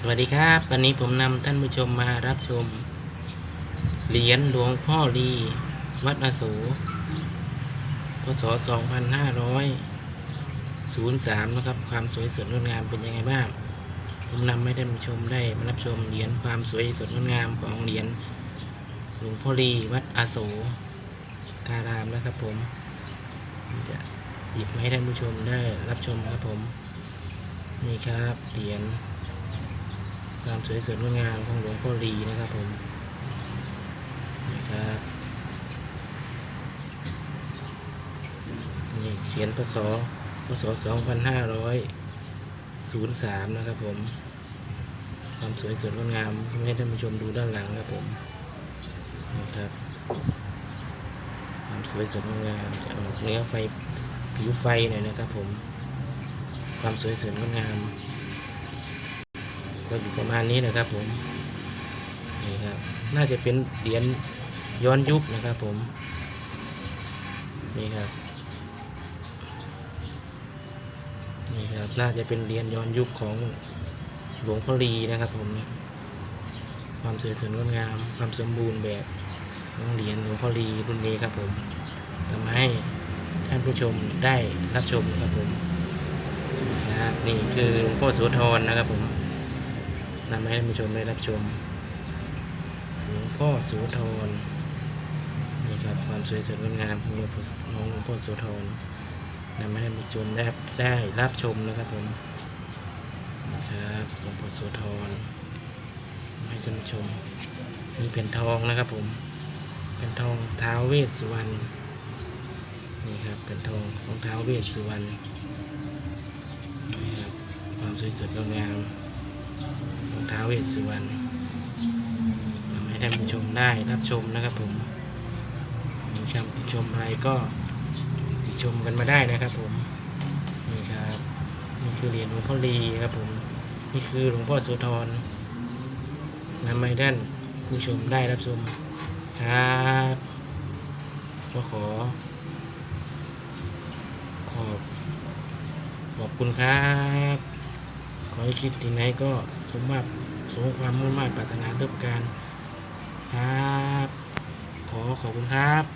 สวัสดีครับ วันนี้ผมนำท่านผู้ชมมารับชม เหรียญหลวงพ่อลี วัดอโศพศ 2503 นะครับ ความสวยสดงดงามเป็นยังไงบ้าง ผมนำให้ท่านผู้ชมได้มารับชมเหรียญความสวยสดงดงามของเหรียญหลวงพ่อลีวัดอโศการามนะครับผมผมจะหยิบมาให้ท่านผู้ชมได้รับชมครับผม นี่ครับเหรียญ ความสวยสดงดงามของหลวงพ่อลีนะครับผมนะครับนี่เขียนพศพศ2503นะครับผม ความสวยสดงดงามให้ท่านผู้ชมดูด้านหลังครับผมนะครับความสวยสดงดงามจะออกเนื้อไฟผิวไฟหน่อยนะครับผม ความสวยสดงดงาม ก็อยู่ประมาณนี้นะครับผมนี่ครับน่าจะเป็นเหรียญย้อนยุคนะครับผมนี่ครับนี่ครับน่าจะเป็นเหรียญย้อนยุคของหลวงพ่อลีนะครับผมความสวยสดงดงาม ความสมบูรณ์แบบของเหรียญหลวงพ่อลีรุ่นนี้ครับผมทำให้ท่านผู้ชมได้รับชมครับผมนี่ครับนี่คือหลวงพ่อโสธรนะครับผม นำมาให้ผู้ชมได้รับชมหลวงพ่อโสธรนี่ครับความสวยสดงดงามของหลวงพ่อหลวงพ่อโสธรนำมาให้ผู้ชมได้ได้รับชมนะครับผมนะครับหลวงพ่อโสธรให้ท่านชมมีเป็นทองนะครับผมเป็นทองท้าวเวสสุวรรณนี่ครับเป็นทองของท้าวเวสสุวรรณนี่ครับความสวยสดงดงาม ของท้าวเวสสุวรรณทำให้ท่านผู้ชมได้รับชมนะครับผมมีคำติชมอะไรก็ติชมกันมาได้นะครับผม นี่ครับ นี่คือเหรียญหลวงพ่อลีครับผม นี่คือหลวงพ่อโสธรนำให้ท่านผู้ชมได้รับชมครับก็ขอ ขอบขอบคุณครับ ขอให้คิดถึงไหนก็สมบัติสมความมุ่งมั่นปรารถนาทุกประการครับ ขอขอบคุณครับ